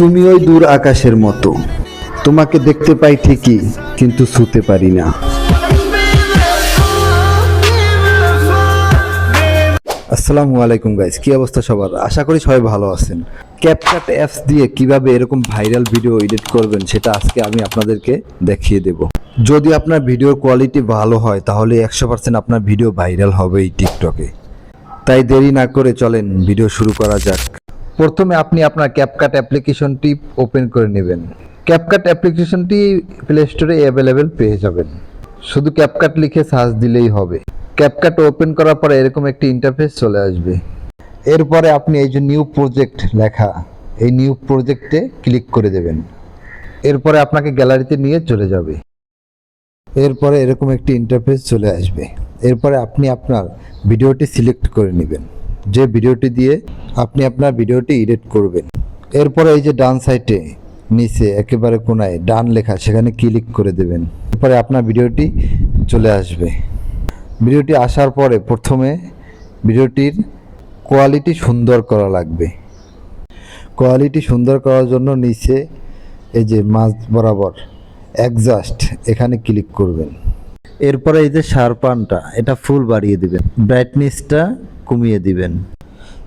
তুমি ওই দূর আকাশের মতো। তোমাকে দেখতে পাই ঠিকই, কিন্তু ছুতে পারি না। আসসালামু আলাইকুম গাইস কি অবস্থা সবার? আশা করি সবাই ভালো আছেন। ক্যাপকাট অ্যাপস দিয়ে কীভাবে এরকম ভাইরাল ভিডিও এডিট করবেন, সেটা আজকে আমি আপনাদেরকে দেখিয়ে দেব। যদি আপনার ভিডিওর কোয়ালিটি ভালো হয়, তাহলে একশো পার্সেন্ট আপনার ভিডিও ভাইরাল হবে এই টিকটকে তাই দেরি না করে চলেন ভিডিও শুরু করা যাক। প্রথমে আপনি আপনার ক্যাপকাট অ্যাপ্লিকেশনটি ওপেন করে নেবেন। ক্যাপকাট অ্যাপ্লিকেশনটি প্লে স্টোরে অ্যাভেলেবেল পেয়ে যাবেন। শুধু ক্যাপকাট লিখে সার্চ দিলেই হবে। ক্যাপকাট ওপেন করার পরে এরকম একটি ইন্টারফেস চলে আসবে। এরপরে আপনি এই যে নিউ প্রজেক্ট লেখা, এই নিউ প্রজেক্টে ক্লিক করে দেবেন। এরপরে আপনাকে গ্যালারিতে নিয়ে চলে যাবে। এরপরে এরকম একটি ইন্টারফেস চলে আসবে। এরপরে আপনি আপনার ভিডিওটি সিলেক্ট করে নেবেন। যে ভিডিওটি দিয়ে আপনি আপনার ভিডিওটি এডিট করবেন। এরপরে এই যে ডান সাইডে নিচে, একেবারে কোনায়, ডান লেখা, সেখানে ক্লিক করে দেবেন। এরপরে আপনার ভিডিওটি চলে আসবে। ভিডিওটি আসার পরে প্রথমে ভিডিওটির কোয়ালিটি সুন্দর করা লাগবে। কোয়ালিটি সুন্দর করার জন্য নিচে এই যে মাছ বরাবর অ্যাডজাস্ট এখানে ক্লিক করবেন। এরপরে এই যে শারপানটা এটা ফুল বাড়িয়ে দেবেন। ব্রাইটনেসটা কমিয়ে দিবেন।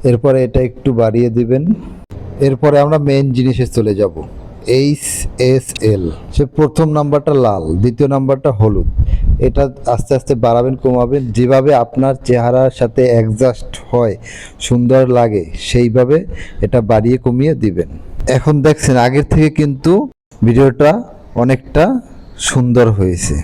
এরপরে এটা একটু বাড়িয়ে দিবেন। এরপরে আমরা মেন জিনিসে চলে যাব। এইচ এস এল সে প্রথম নাম্বারটা লাল, দ্বিতীয় নাম্বারটা হলুদ। এটা আস্তে আস্তে বাড়াবেন, কমাবেন। যেভাবে আপনার চেহারার সাথে অ্যাডজাস্ট হয়, সুন্দর লাগে, সেইভাবে এটা বাড়িয়ে কমিয়ে দিবেন। এখন দেখছেন, আগের থেকে কিন্তু ভিডিওটা অনেকটা সুন্দর হয়েছে।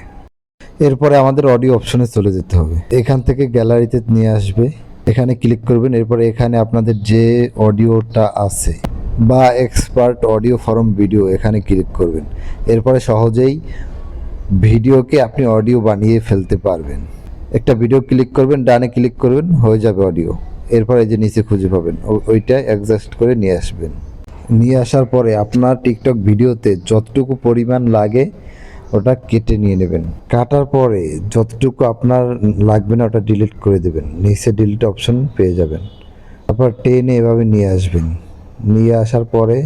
এরপরে আমাদের অডিও অপশনে চলে যেতে হবে। এখান থেকে গ্যালারিতে নিয়ে আসবে। এখানে ক্লিক করবেন, এরপরে এখানে আপনাদের যে অডিওটা আছে বা এক্সপার্ট অডিও ফরম ভিডিও এখানে ক্লিক করবেন। এরপরে সহজেই ভিডিওকে আপনি অডিও বানিয়ে ফেলতে পারবেন। একটা ভিডিও ক্লিক করবেন, ডানে ক্লিক করবেন, হয়ে যাবে অডিও এরপরে যে নিচে খুঁজে পাবেন ওইটা অ্যাডজাস্ট করে নিয়ে আসবেন। নিয়ে আসার পরে আপনার টিকটক ভিডিওতে যতটুকু পরিমাণ লাগে ওটা কেটে নিয়ে নেবেন। কাটার পরে যতটুকু আপনার লাগবে না, ওটা ডিলিট করে দেবেন। নিচে ডিলিট অপশন পেয়ে যাবেন। তারপর টেনে এভাবে নিয়ে আসবেন। নিয়ে আসার পরে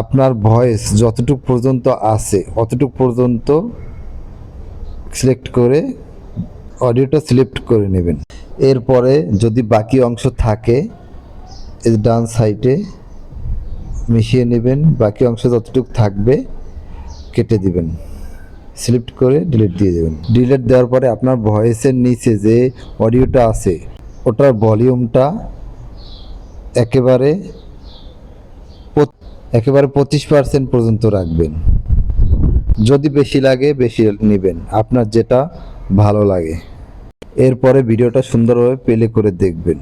আপনার ভয়েস যতটুকু পর্যন্ত আছে, অতটুকু পর্যন্ত সিলেক্ট করে অডিওটা সিলেক্ট করে নেবেন। এরপরে যদি বাকি অংশ থাকে ডান সাইডে মিশিয়ে নেবেন। বাকি অংশ যতটুকু থাকবে কেটে দিবেন। সিলেক্ট করে ডিলিট দিয়ে দেবেন। ডিলিট দেওয়ার পরে আপনার ভয়েসের নিচে যে অডিওটা আছে, ওটার ভলিউমটা একেবারে একেবারে পঁচিশ পার্সেন্ট পর্যন্ত রাখবেন। যদি বেশি লাগে, বেশি নেবেন। আপনার যেটা ভালো লাগে। এরপরে ভিডিওটা সুন্দরভাবে প্লে করে দেখবেন।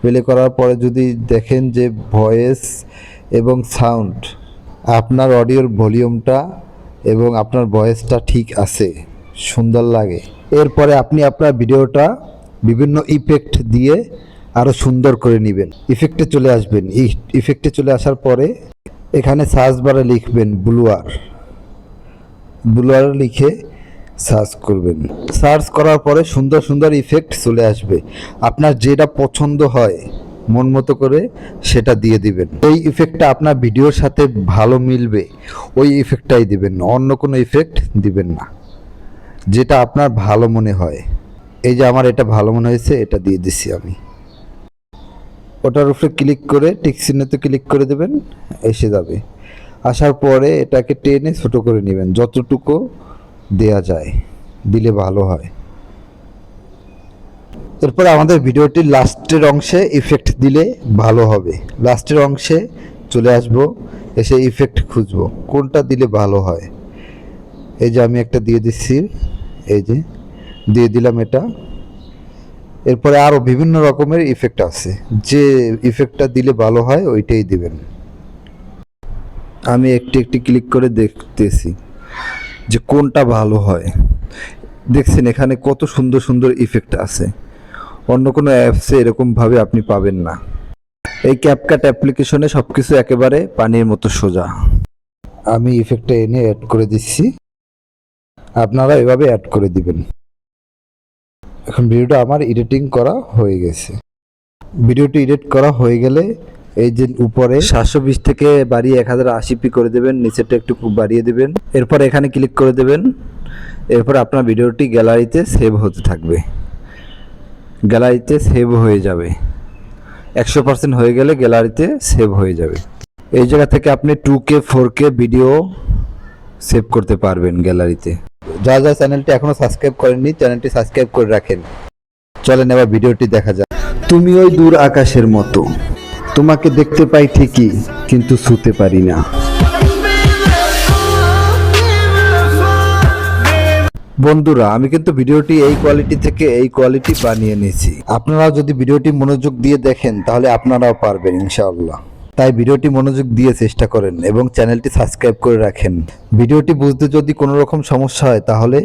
প্লে করার পরে যদি দেখেন যে ভয়েস এবং সাউন্ড আপনার অডিওর ভলিউমটা এবং আপনার ভয়েসটা ঠিক আছে, সুন্দর লাগে। এরপরে আপনি আপনার ভিডিওটা বিভিন্ন ইফেক্ট দিয়ে আরও সুন্দর করে নেবেন। ইফেক্টে চলে আসবেন। ইফেক্টে চলে আসার পরে এখানে সার্চ বারে লিখবেন ব্লুয়ার ব্লুয়ার লিখে সার্চ করবেন। সার্চ করার পরে সুন্দর সুন্দর ইফেক্ট চলে আসবে। আপনার যেটা পছন্দ হয় মন মতো করে সেটা দিয়ে দিবেন। এই ইফেক্টটা আপনার ভিডিওর সাথে ভালো মিলবে, ওই ইফেক্টটাই দিবেন অন্য কোনো ইফেক্ট দিবেন না। যেটা আপনার ভালো মনে হয়। এই যে আমার এটা ভালো মনে হয়েছে, এটা দিয়ে দিছি আমি। ওটার উপরে ক্লিক করে টিক ক্লিক করে দেবেন, এসে যাবে। আসার পরে এটাকে টেনে ছোট করে নেবেন, যতটুকু দেয়া যায়, দিলে ভালো হয়। এরপর আমাদের ভিডিওটির লাস্টের অংশে ইফেক্ট দিলে ভালো হবে। লাস্টের অংশে চলে আসব, এসে ইফেক্ট খুঁজবো, কোনটা দিলে ভালো হয়। এই যে আমি একটা দিয়ে দিচ্ছি, এই যে দিয়ে দিলাম এটা। এরপরে আরও বিভিন্ন রকমের ইফেক্ট আছে। যে ইফেক্টটা দিলে ভালো হয়, ওইটাই দিবেন। আমি একটি একটি ক্লিক করে দেখতেছি যে কোনটা ভালো হয়। দেখছেন এখানে কত সুন্দর সুন্দর ইফেক্ট আছে। অন্য কোনো অ্যাপসে এরকমভাবে আপনি পাবেন না। এই ক্যাপকাট অ্যাপ্লিকেশনে সব কিছু একেবারে পানির মতো সোজা। আমি ইফেক্টটা এনে অ্যাড করে দিচ্ছি। আপনারা এভাবে অ্যাড করে দিবেন। এখন ভিডিওটা আমার এডিটিং করা হয়ে গেছে। ভিডিওটি এডিট করা হয়ে গেলে এই যে উপরে সাতশো বিশ থেকে বাড়িয়ে এক হাজার আশি পি করে দেবেন, নিচেরটা একটু বাড়িয়ে দেবেন। এরপর এখানে ক্লিক করে দেবেন। এরপর আপনার ভিডিওটি গ্যালারিতে সেভ হতে থাকবে। গ্যালারিতে সেভ হয়ে যাবে। একশো পার্সেন্ট হয়ে গেলে গ্যালারিতে সেভ হয়ে যাবে। এই জায়গা থেকে আপনি two K four K video save করতে পারবেন গ্যালারিতে। যা যা চ্যানেলটি এখনও সাবস্ক্রাইব করেননি চ্যানেলটি সাবস্ক্রাইব করে রাখেন। চলেন এবার ভিডিওটি দেখা যাক। তুমি ওই দূর আকাশের মতো। তোমাকে দেখতে পাই ঠিকই কিন্তু শুতে পারি না। বন্ধুরা, আমি কিন্তু ভিডিওটি এই কোয়ালিটি থেকে এই কোয়ালিটি বানিয়ে নিয়েছি। আপনারাও যদি ভিডিওটি মনোযোগ দিয়ে দেখেন, তাহলে আপনারাও পারবেন, ইনশাআল্লাহ। তাই ভিডিওটি মনোযোগ দিয়ে চেষ্টা করেন এবং চ্যানেলটি সাবস্ক্রাইব করে রাখেন। ভিডিওটি বুঝতে যদি কোনো রকম সমস্যা হয়, তাহলে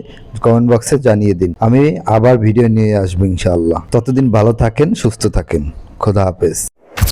কমেন্ট বক্সে জানিয়ে দিন। আমি আবার ভিডিও নিয়ে আসব, ইনশাআল্লাহ। ততদিন ভালো থাকেন, সুস্থ থাকেন। খোদা হাফেজ।